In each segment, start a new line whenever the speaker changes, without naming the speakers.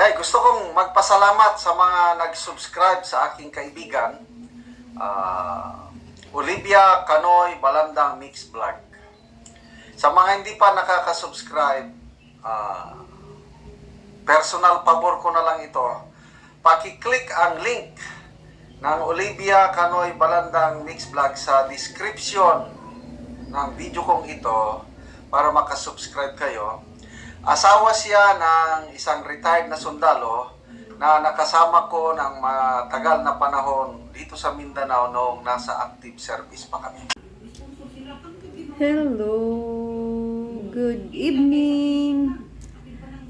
Kay gusto kong magpasalamat sa mga nag-subscribe sa aking kaibigan, ah, Olivia Canoy Balandang Mix Vlog. Sa mga hindi pa nakaka-subscribe, ah, personal pabor ko na lang ito, paki-click ang link ng Olivia Canoy Balandang Mix Vlog sa description ng video kong ito para makasubscribe kayo. Asawa siya ng isang retired na sundalo na nakasama ko ng matagal na panahon dito sa Mindanao noong nasa active service pa kami.
Hello! Good evening!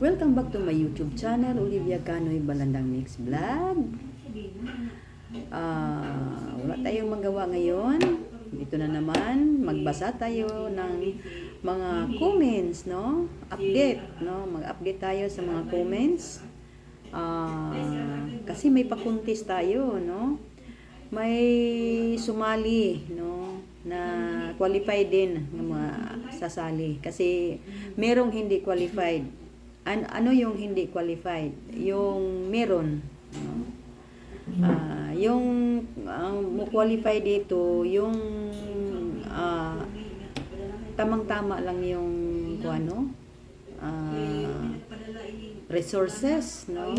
Welcome back to my YouTube channel, Olivia Canoy Balandang Mix Vlog. Ah, wala tayong magawa ngayon. Dito na naman, magbasa tayo ng mga comments, no? Update, no? Mag-update tayo sa mga comments. Ah, kasi may pakuntis tayo, no? May sumali, no? Na qualified din ng mga sasali. Kasi merong hindi qualified. An ano yung hindi qualified? Yung meron, no? Ah, yung ang mo qualify dito, yung ah, tamang-tama lang yung ano, ah, resources, no?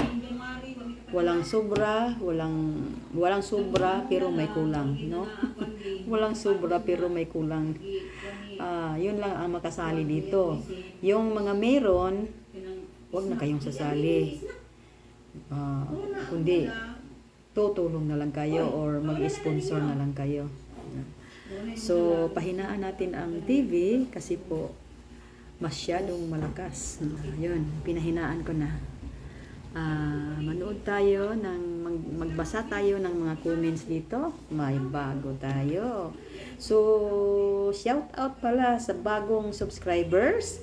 Walang sobra, walang walang sobra pero may kulang, no? walang sobra pero may kulang. Ah, yun lang ang makasali dito. Yung mga meron, wag na kayong sasali. Ah, kundi tutulong na lang kayo or mag-sponsor na lang kayo. So, pahinaan natin ang TV kasi po masyadong malakas. Yun, pinahinaan ko na. Ah, manood tayo ng mag- magbasa tayo ng mga comments dito. May bago tayo. So, shout out pala sa bagong subscribers.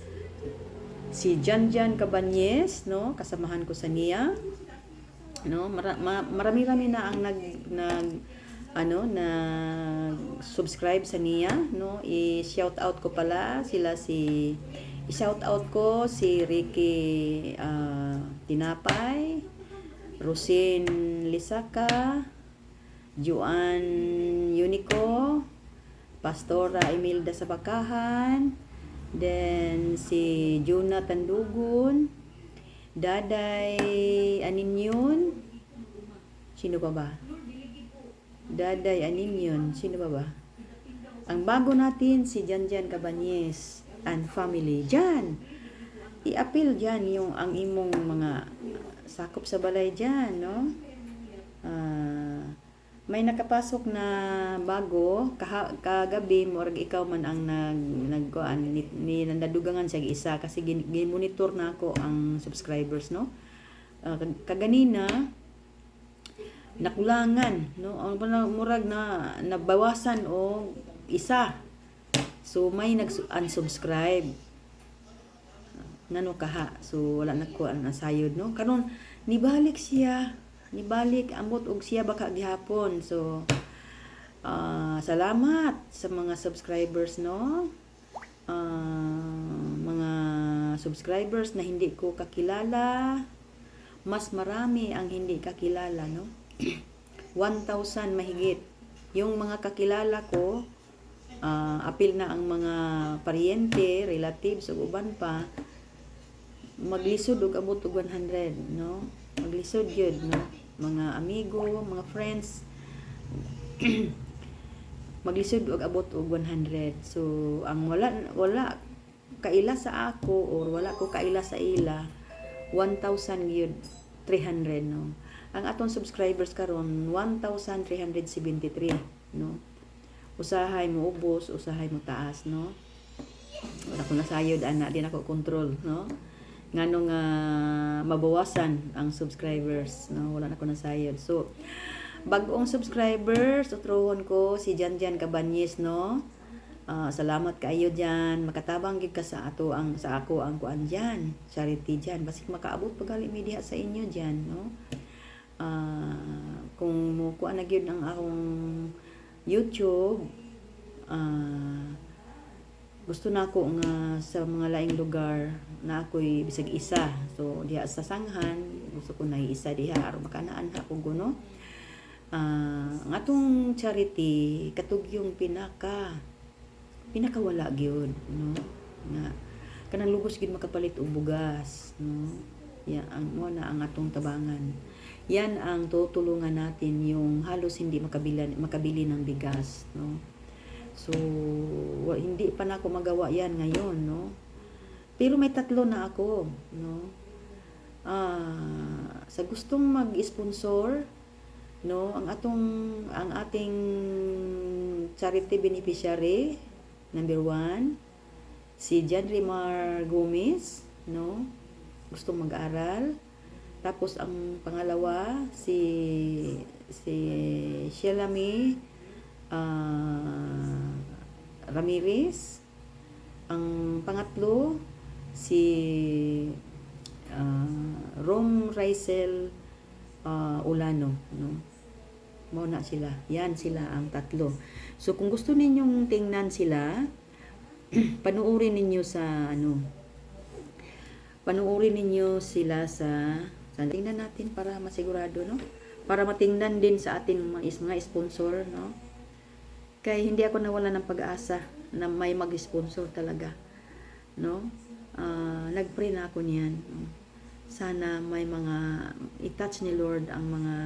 Si Janjan Cabanyes, no? Kasamahan ko sa niya no mara, ma, marami-rami na ang nag nag ano nag subscribe sa niya no i-shout out ko pala sila si i-shout out ko si Ricky ah, Tinapay Rosin Lisaka Juan Unico Pastora Emilda Sabakahan then si Jonathan Dugun Daday Aninyon. Sino pa ba? Daday Aninyon. Sino pa ba? Ang bago natin si Janjan Cabanyes and family. Jan! I-appeal dyan yung ang imong mga sakop sa balay dyan, no? Ah, may nakapasok na bago kaha, kagabi murag ikaw man ang nag nagkuan ni, ni nadugangan siya isa kasi gin, monitor na ako ang subscribers no uh, kaganina nakulangan no? Ang murag na nabawasan o isa. So may nag unsubscribe. Ngano kaha so wala na ko ang sayod no? Karon nibalik siya. Nibalik ambot og siya baka gihapon. So ah, salamat sa mga subscribers no? Ah, mga subscribers na hindi ko kakilala. Mas marami ang hindi kakilala no 1,000 mahigit. Yung mga kakilala ko ah, apil na ang mga paryente relatives ug uban pa maglisod og abot og 100 no? Maglisod yun no? Mga amigo mga friends. Maglisod og abot og 100 so ang wala wala kaila sa ako or wala ko kaila sa ila 1,000 gyud 300 no ang atong subscribers karon 1,373 no? Usahay mo ubos usahay mo taas no? Wala ko nasayod ana din ako control no? Nganong uh, mabawasan ang subscribers no? Wala na ko nasayod. So bagong subscribers utrohon ko si Janjan Cabanyes no? Ah, salamat kaayo diyan makatabang gid ka sa ato ang sa ako ang kuan diyan charity diyan basig makaabot pagali mi diha sa inyo diyan no Ah, kung mo kuan na gyud ang akong YouTube ah gusto na ako nga sa mga laing lugar na ako'y bisag isa. So, diha sa sanghan, gusto ko na isa diha aron makanaan ha ko guno. Ah, ang atong charity katug yung pinaka pinakawala gyud no nga kanang lubos gid makapalit og bugas no ya ang mo na ang atong tabangan yan ang tutulungan natin yung halos hindi makabili makabili ng bigas no? So hindi pa na ako magawa yan ngayon no? Pero may tatlo na ako no? Ah sa gustong mag-sponsor no? Ang atong ang ating charity beneficiary number one si John Rimar Gomez no? Gusto mag-aral tapos ang pangalawa si si Shelami ah, Ramirez. Ang pangatlo si ah, Rom Rysel ah, Ulano no? Mo na sila. Yan sila ang tatlo. So kung gusto ninyong tingnan sila panuorin ninyo sa ano panuorin ninyo sila sa tingnan natin para masigurado no? Para matingnan din sa ating mga, sponsor no? Kaya hindi ako nawala ng pag-asa na may mag-sponsor talaga no? Ah, nag-pray na ako niyan. No? sana may mga i-touch ni Lord ang mga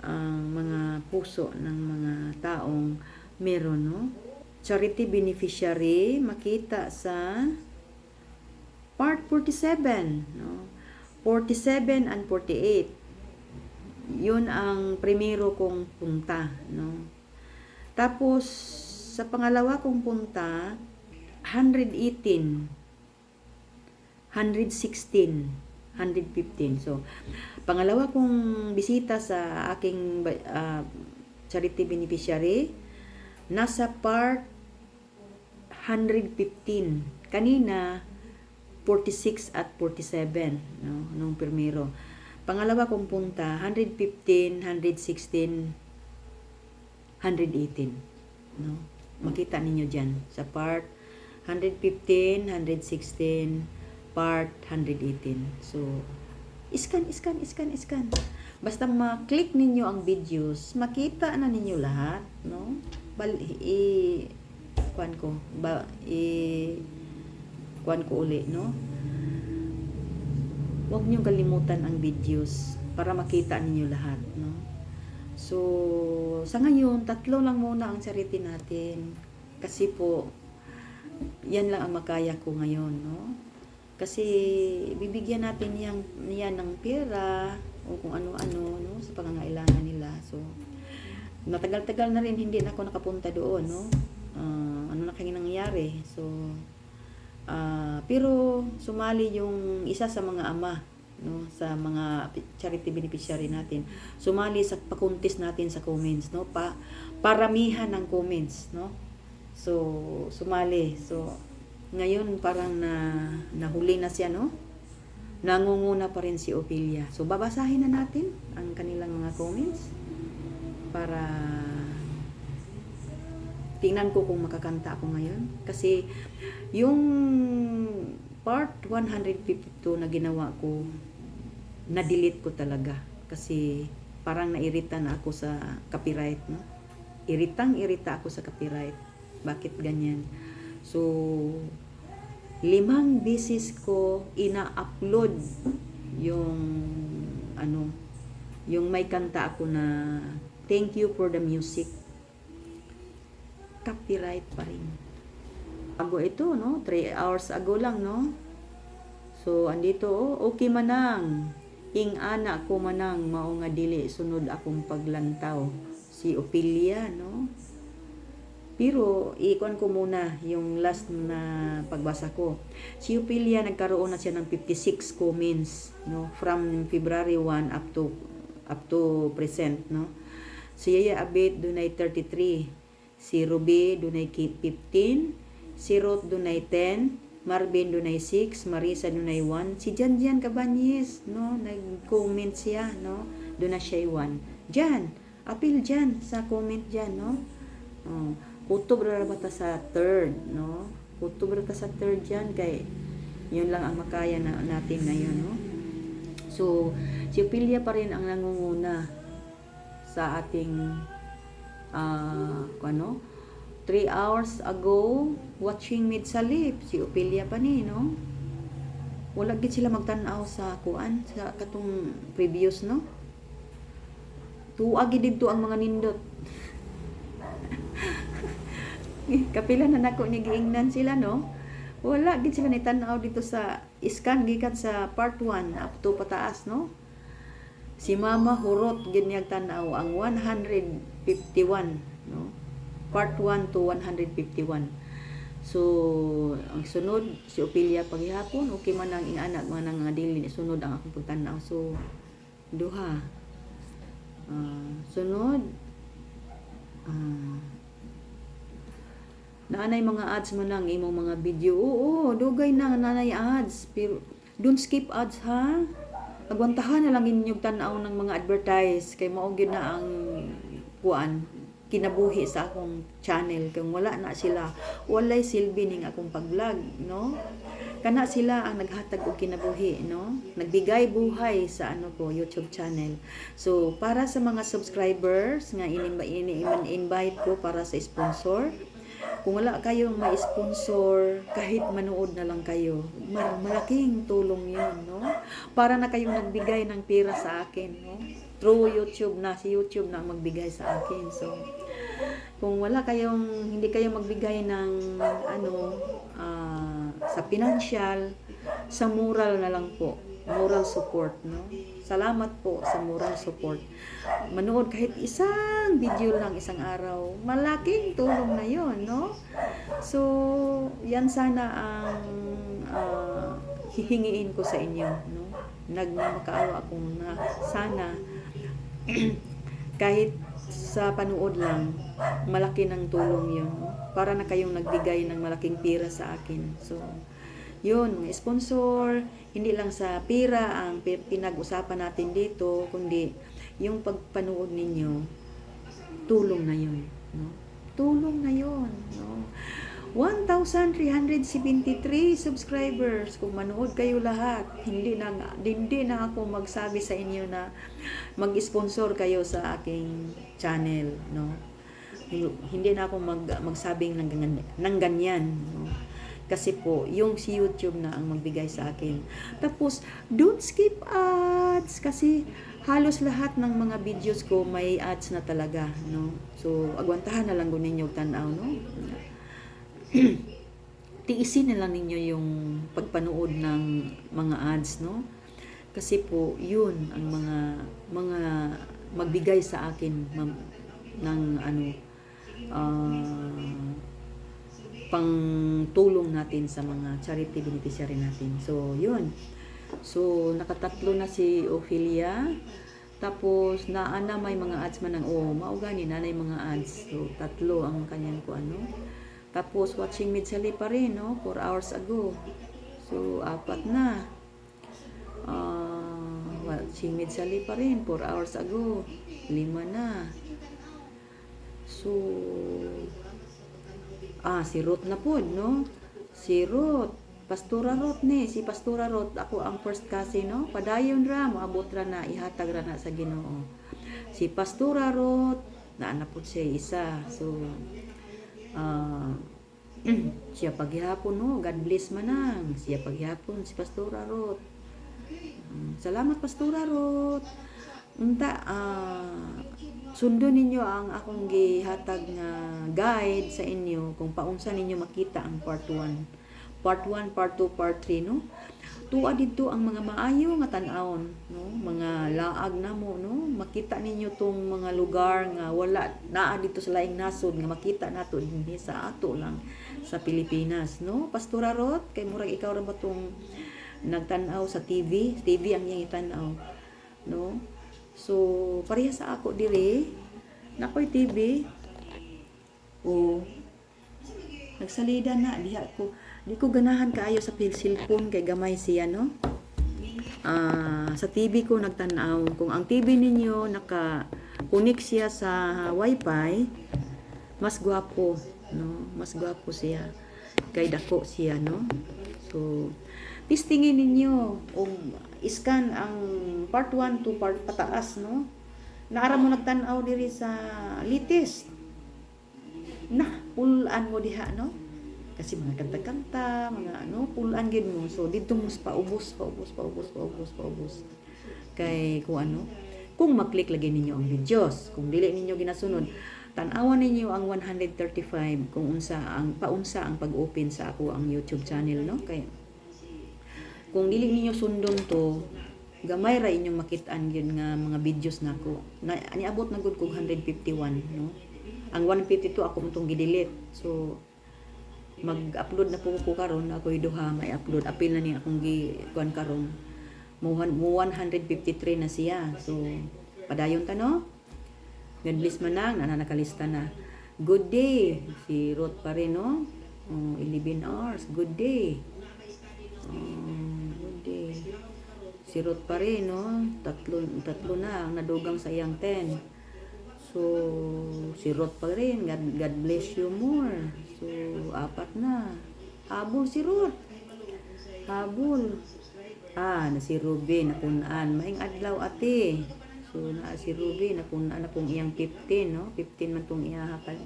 ang mga puso ng mga taong meron no? Charity beneficiary makita sa part 47 no 47 and 48 yun ang primero kong punta no? Tapos sa pangalawa kong punta 118 116 115 so pangalawa kong bisita sa aking ah, charity beneficiary nasa part 115 kanina 46 at 47 no nung primero pangalawa kong punta 115 116 118 no. Makita ninyo diyan sa part 115 116 part 118 so iskan iskan iskan iskan. Basta ma-click ninyo ang videos makita na ninyo lahat no. Bal i kuan ko ba i kuan ko uli no? Huwag niyong kalimutan ang videos para makita ninyo lahat no? So sa ngayon tatlo lang muna ang charity natin. Kasi po yan lang ang makaya ko ngayon no? Kasi bibigyan natin yan, yan ng pera o kung ano-ano no? Sa pangangailangan nila. So matagal-tagal na rin hindi na ako nakapunta doon no? Ah, ano na kaya nangyayari so ah, pero sumali yung isa sa mga ama no sa mga charity beneficiary natin. Sumali sa pakuntis natin sa comments no pa paramihan ng comments no. So sumali. So ngayon parang na nahuli na siya no. Nangunguna pa rin si Ophelia. So babasahin na natin ang kanilang mga comments para tingnan ko kung makakanta ako ngayon. Kasi yung part 152 na ginawa ko na-delete ko talaga. Kasi parang nairita na ako sa copyright no? Iritang irita ako sa copyright. Bakit ganyan? So limang beses ko ina-upload yung ano yung may kanta ako na thank you for the music. Copyright pa rin bago ito no? 3 hours ago lang no? So andito oh, okay manang. Ing ana ko manang. Mao nga dili sunod akong paglantaw. Si Ophelia no? Pero ikon ko muna yung last na pagbasa ko. Si Ophelia nagkaroon na siya ng 56 comments no? From February 1 up to up to present no. Si Yaya Abet dunay 33, si Ruby dunay 15, si Ruth dunay 10, Marvin dunay 6, Marisa dunay 1, si Jan Jan Cabañez no nag-comment siya no. Doon na siya 1. Jan, apil Jan sa comment Jan no. Oh, kutob ra sa third, no? October ta sa third yan kay yun lang ang makaya na natin ngayon, no? So, si Ophelia pa rin ang nangunguna sa ating ah ano 3 hours ago watching Mid Salip si Ophelia pa ni no? Wala gid sila magtan-aw sa kuan sa katong previous no? Tuwa gid didto ang mga nindot. Kapila na nako ni giingnan sila no? Wala gid sila ni tan-aw dito sa scan gikan sa part 1 up to pataas no? Si Mama Hurot gid niyag tan-aw ang 151 no part 1 to 151 so ang sunod si Ophelia paghihapon okay man ang inanak man ang nga sunod ang akong pagtan-aw so duha Ah, sunod ah Naanay mga ads mo lang imong mga video. Oo, dugay na nanay ads. Pero don't skip ads ha. Agwantahan na lang inyong tanaw ng mga advertise kay mao gyud na ang kuan kinabuhi sa akong channel kung wala na sila walay silbi ning akong pag-vlog no kana sila ang naghatag og kinabuhi no nagbigay buhay sa ano ko YouTube channel so para sa mga subscribers nga ini-invite ko para sa sponsor kung wala kayong ma-sponsor, kahit manood na lang kayo, malaking tulong yun, no? Para na kayong nagbigay ng pera sa akin, no? Through YouTube na, si YouTube na magbigay sa akin. So, kung wala kayong, hindi kayo magbigay ng, ano, ah, sa financial, sa moral na lang po. Moral support, no? Salamat po sa moral support. Manood kahit isang video lang isang araw, malaking tulong na yon, no? So, yan sana ang ah, hihingiin ko sa inyo, no? Nagmamakaawa akong na sana kahit sa panood lang, malaki ng tulong yun. Para na kayong nagbigay ng malaking pira sa akin. So, yun, mga sponsor, hindi lang sa pira ang pi- pinag-usapan natin dito, kundi yung pagpanood ninyo, tulong na yun. No? Tulong na yun. No? 1,373 subscribers. Kung manood kayo lahat, hindi na, hindi na ako magsabi sa inyo na mag-sponsor kayo sa aking channel. No? Hindi na ako mag, magsabing ng, ng ganyan. No? Kasi po, yung si YouTube na ang magbigay sa akin. Tapos, don't skip ads. Kasi halos lahat ng mga videos ko may ads na talaga. No? So, agwantahan na lang ko ninyo tanaw. No? tiisin na lang ninyo yung pagpanood ng mga ads, no? Kasi po, yun ang mga mga magbigay sa akin ng ano ah, pang tulong natin sa mga charity beneficiary natin. So, yun. So, nakatatlo na si Ophelia. Tapos, naana may mga ads man ng, oh, maugani na na yung mga ads. So, tatlo ang kanyang ko ano. Tapos, watching Midsali pa rin, no? 4 hours ago. So, apat na. Ah, watching Midsali pa rin, 4 hours ago. Lima na. So, ah, si Ruth na po, no? Si Ruth. Pastora Ruth ni, si Pastora Ruth, ako ang first kasi, no? Padayon ra, moabot ra na, ihatag ra na sa ginoo. Si Pastora Ruth, naanapod siya isa. So, ah, siya paghihapon, no? God bless manang. Siya paghihapon, si Pastora Ruth. Mm, Salamat, Pastora Ruth. Unta, ah, sundo ninyo ang akong gihatag nga guide sa inyo kung paunsa ninyo makita ang part 1. Part 1, part 2, part 3, no? Tuwa dito ang mga maayo nga tan-awon, no? Mga laag na mo, no? Makita ninyo tong mga lugar nga wala naa dito sa laing nasod nga makita nato dinhi sa ato lang sa Pilipinas, no? Pastora Rot, kay murag ikaw ra ba tong nagtan-aw sa TV? TV ang iyang itan-aw, no? So, pareha sa ako diri, nakoy TV. O, nagsalida na, diha ko, di ko ganahan kaayo sa cellphone kay gamay siya, no? Ah, sa TV ko nagtanaw. Kung ang TV ninyo naka connect siya sa wifi, mas gwapo, no? Mas gwapo siya. kay dako siya no so please tingin ninyo o iskan ang part 1 to part pataas no naara mo nagtan-aw diri sa latest na pulan mo diha no kasi mga kanta-kanta mga ano pulan gid mo. So dito mo paubos paubos paubos paubos paubos. Kay kung ano kung maklik lagi ninyo ang videos kung dili ninyo ginasunod tan-awan ninyo ang 135 kung unsa ang paunsa ang pag-open sa ako ang YouTube channel no? Kay kung dili ninyo sundon to gamay ra inyong makitaan gyud nga mga videos nako. Na niabot na gud kog 151 no? Ang 152 ako mutong gidelete so mag-upload na po ko karon ako duha may upload. Apil na ni akong gi kuan karon mo mo 153 na siya. So padayon ta no? God bless man lang na nakalista na. Good day. Si Ruth pa rin no? Oh, 11 hours. Good day. Oh, good day. Si Ruth pa rin no? Tatlo tatlo na ang nadugang sa iyang 10 So, si Ruth pa rin. God, God bless you more. So, apat na. Habol si Ruth. Habol. Ah, na si Ruby, napunaan. Maing adlaw ate. So, na si Ruby, napunaan na pong iyang 15, no? 15 man tong iyahakal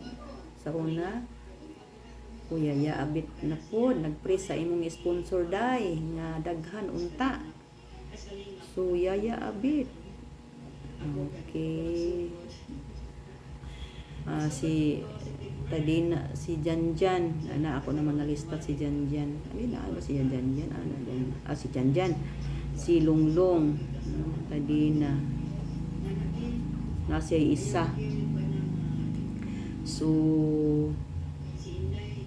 sa una. Kuya, ya, abit na po. Nagpre sa imong sponsor dai nga daghan unta. So, yaya abit. Okay. Ah, si Tadina, si Janjan. Ana ako naman nalistat si Janjan. Ano na ano si Janjan? Ano Jan? Ah, si Janjan. Si Lunglong. Tadina. Na siya isa. So,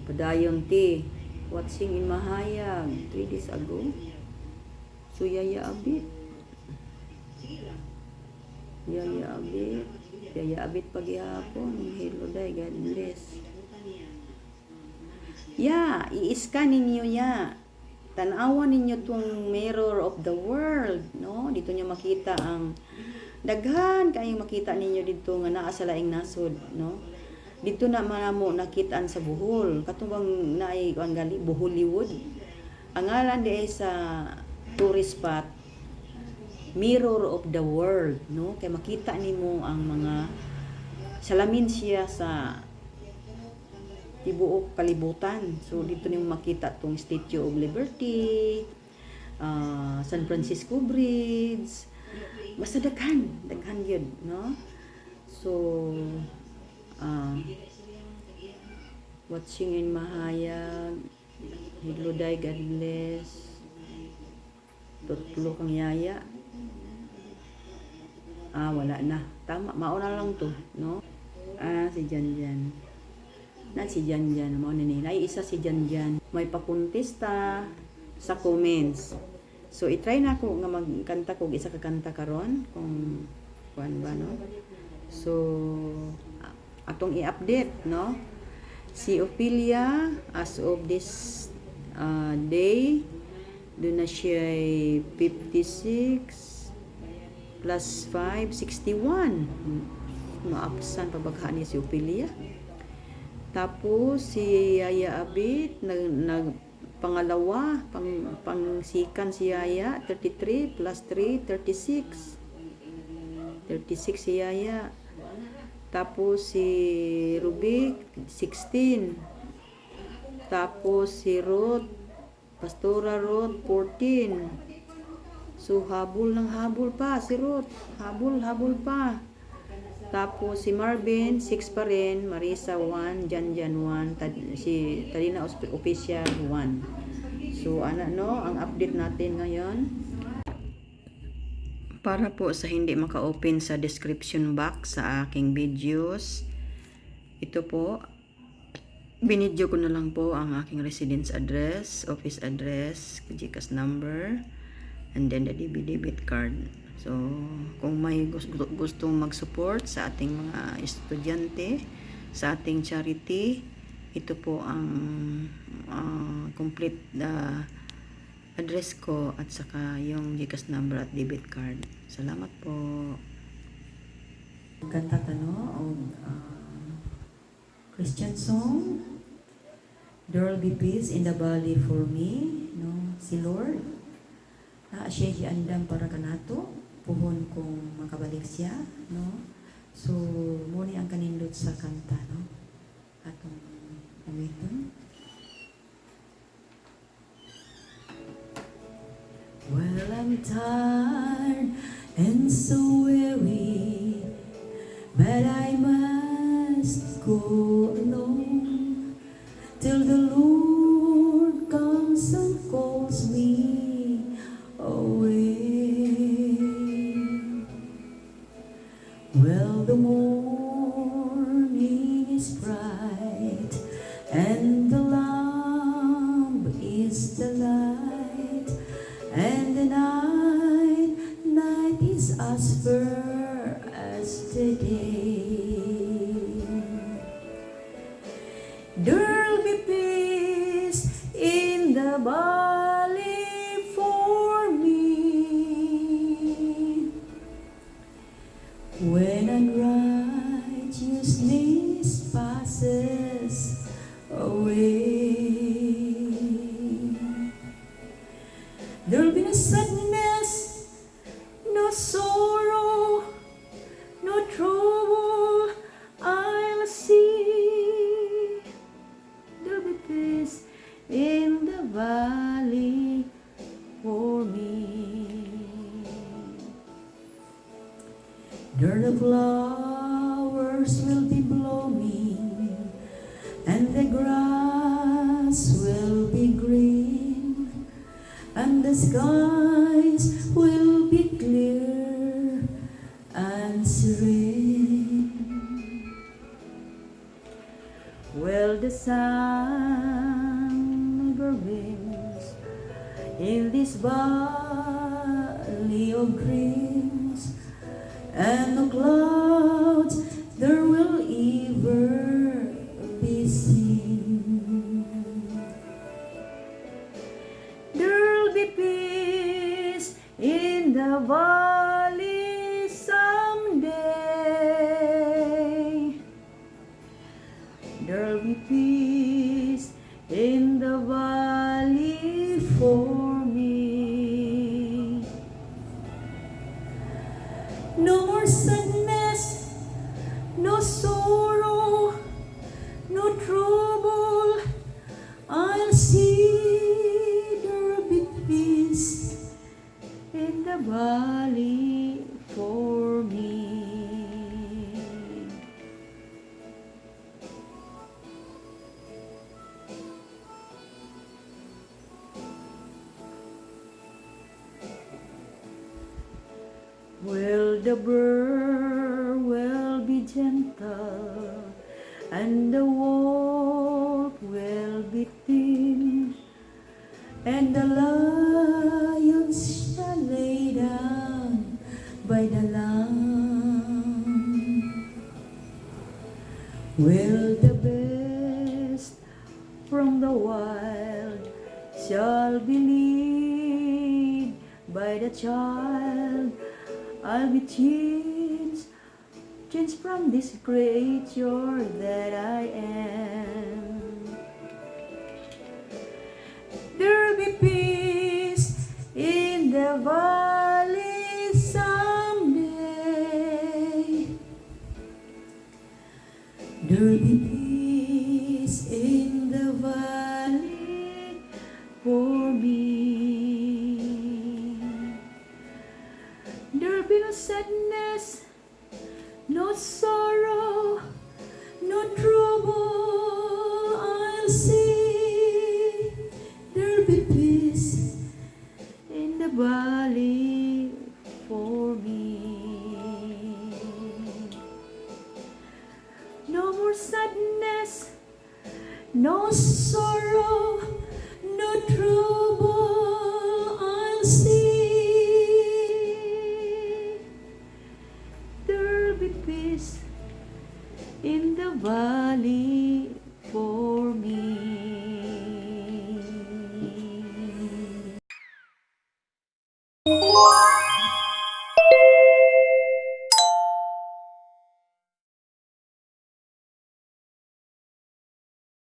padayon ti. Watching in Mahayag. Three days ago. So, yaya abit. Yaya abit. Yaya abit paghihapon. Hello day, God bless. Ya, i-scan ninyo ya. Tanawan ninyo tong mirror of the world, no? Dito nyo makita ang daghan kayong makita ninyo dito nga naa sa laing nasod, no? Dito na manamo nakitaan sa Bohol. Katubang naay ang gali Boholiwood. Ang ngalan di sa tourist spot mirror of the world no? Kay makita nimo ang mga salamin siya sa tibuok kalibutan. So dito nimo makita tong Statue of Liberty ah, San Francisco Bridge. Basta daghan daghan yun no? So ah, watching in Mahayag Hello Day, God bless. Tutlo kang yaya Ah, wala na. Tama, mauna lang to, no? Ah, si Janjan. Na si Janjan, mo na nila. Ay, isa si Janjan. May pakuntista sa comments. So, itry na ako nga magkanta ko isa ka kanta karon kung kuan ba no. So, atong i-update, no? Si Ophelia as of this uh, day doon na siya 56 plus 5, 61. Maapsan pabaghaan ni si Ophelia. Tapos si Yaya Abit nag, nag pangalawa, pang pangsikan si Yaya 33 plus 3 36. 36 si Yaya. Tapos si Rubik 16. Tapos si Ruth Pastora Ruth 14. So, habol ng habol pa si Ruth. Habol, habol pa. Tapos, si Marvin, 6 pa rin. Marisa, 1. Jan Jan, 1. Tad, si Talina Official, 1. So, ano, no? Ang update natin ngayon. Para po sa hindi maka-open sa description box sa aking videos, ito po, binidyo ko na lang po ang aking residence address, office address, GCash number, and then the debit card. So, kung may gusto, gustong mag-support sa ating mga estudyante, sa ating charity, ito po ang ah, complete ah, address ko at saka yung GCash number at debit card. Salamat po. Kanta ka no? O, ah, Christian song? There will be peace in the valley for me, no? Si Lord, na siya andam para kanato, puhon kung makabalik siya, no? So, muni ang kanindot sa kanta, no? Atong umiton. Well, I'm tired and so weary, but I must go alone till the Lord comes and calls me The sun never wins in this valley of dreams, and the clouds trouble. I'll see there'll be peace in the valley Will the best from the wild shall be lead by the child. I'll be changed, changed from this creature that I am. There'll be peace in the valley There'll in the valley for be no sadness, no sorrow, no trouble I'll see.